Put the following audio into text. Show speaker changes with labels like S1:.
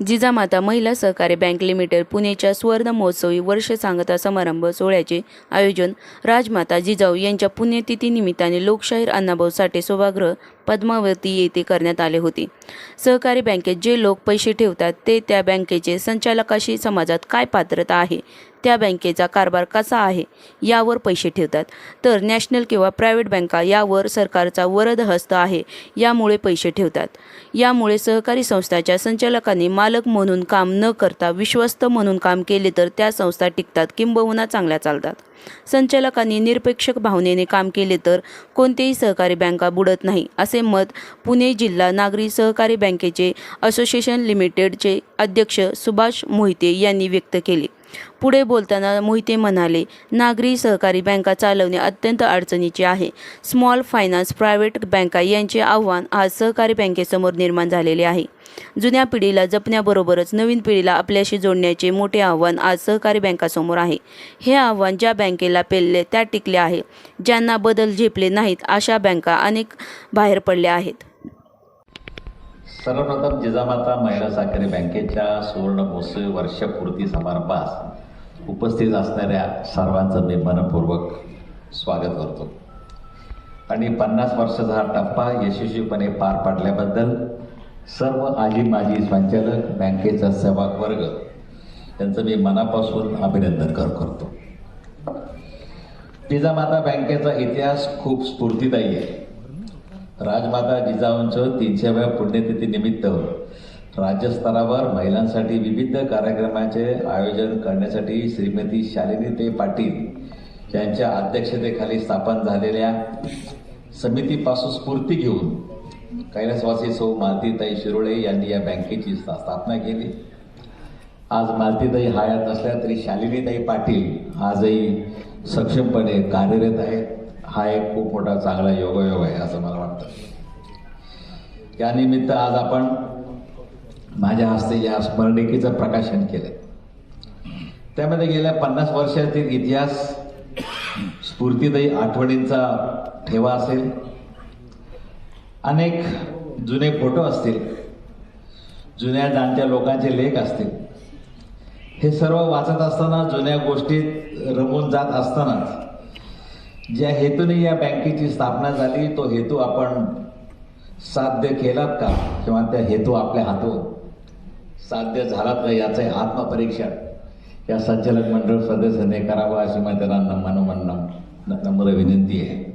S1: जिजामाता महिला सहकारी bank limited पुणेच्या सुवर्ण महोत्सवी वर्ष सांगता समारंभ सोहळ्याचे आयोजन राजमाता जिजाऊ यांच्या पुण्यतिथी निमित्ताने लोकशाहीर अण्णाभाऊ साठे सभागृह पद्मावती येथे करण्यात आले होते. सहकारी बँकेत जे लोक पैसे ठेवतात ते त्या बँकेचे संचालकाशी समाजात काय पात्रता आहे? त्या बँकेचा कारभार कसा आहे? यावर पैसे ठेवतात. तर नॅशनल किंवा प्रायव्हेट बँका यावर सरकारचा वरद हस्त आहे यामुळे पैसे ठेवतात. यामुळे सहकारी संस्थाच्या संचालकांनी मालक म्हणून काम न करता विश्वस्त म्हणून काम केले तर त्या संस्था टिकतात किंबहुना चांगल्या चालतात. संचालकांनी निरपेक्ष भावनेने काम केले तर कोणतेही सहकारी बँका बुडत नाही असे मत पुणे जिल्हा नागरी सहकारी बँकेचे असोसिएशन लिमिटेडचे अध्यक्ष सुभाष मोहिते यांनी व्यक्त केले. पुढे बोलताना मोहिते म्हणाले नागरी सहकारी बँका चालवणे अत्यंत अडचणीचे आहे. स्मॉल फायनान्स प्रायव्हेट बँका यांचे आव्हान आज सहकारी बँकेसमोर निर्माण झालेले आहे. जुन्या पिढीला जपण्याबरोबरच नवीन पिढीला आपल्याशी जोडण्याचे मोठे आव्हान आज सहकारी बँकासमोर आहे. हे आव्हान ज्या बँकेला पेलले त्या टिकले आहे. ज्यांना बदल झेपले नाहीत अशा बँका अनेक बाहेर पडल्या आहेत.
S2: सर्वप्रथम जिजामाता महिला सहकारी बँकेच्या सुवर्ण महोत्सवी वर्षपूर्ती समारंभास उपस्थित असणाऱ्या सर्वांचं मी मनपूर्वक स्वागत करतो. आणि पन्नास वर्षाचा हा टप्पा यशस्वीपणे पार पाडल्याबद्दल सर्व आजी माजी संचालक बँकेचा सेवक वर्ग यांचं मी मनापासून अभिनंदन कर करतो. जिजामाता बँकेचा इतिहास खूप स्फूर्तिदायी आहे. राजमाता जिजाऊंचं तीनशेव्या पुण्यतिथी निमित्त राज्यस्तरावर महिलांसाठी विविध कार्यक्रमाचे आयोजन करण्यासाठी श्रीमती शालिनीताई पाटील यांच्या अध्यक्षतेखाली स्थापन झालेल्या समितीपासून स्फूर्ती घेऊन कैलासवासी सौ मालतीताई शिरोळे यांनी या बँकेची स्था- स्थापना केली. आज मालतीताई हयात असल्या तरी शालिनीताई पाटील आजही सक्षमपणे कार्यरत आहेत. हा एक खूप मोठा चांगला योगायोग आहे असं मला वाटतं. यानिमित्त आज आपण माझ्या हस्ते या स्मरणिकेचं प्रकाशन केलं त्यामध्ये गेल्या पन्नास वर्षातील इतिहास स्फूर्तीदयी आठवणींचा ठेवा असेल. अनेक जुने फोटो असतील. जुन्या जाणत्या लोकांचे लेख असतील. हे सर्व वाचत असताना जुन्या गोष्टीत रमून जात असतानाच ज्या हेतूने या बँकेची स्थापना झाली तो हेतू आपण साध्य केलात का? किंवा त्या हेतू आपल्या हातून? साध्य झालात का? याचं आत्मपरीक्षण. या संचालक मंडळ सदस्याने करावं अशी माझ्या त्यांना मनोमन नम्र विनंती आहे.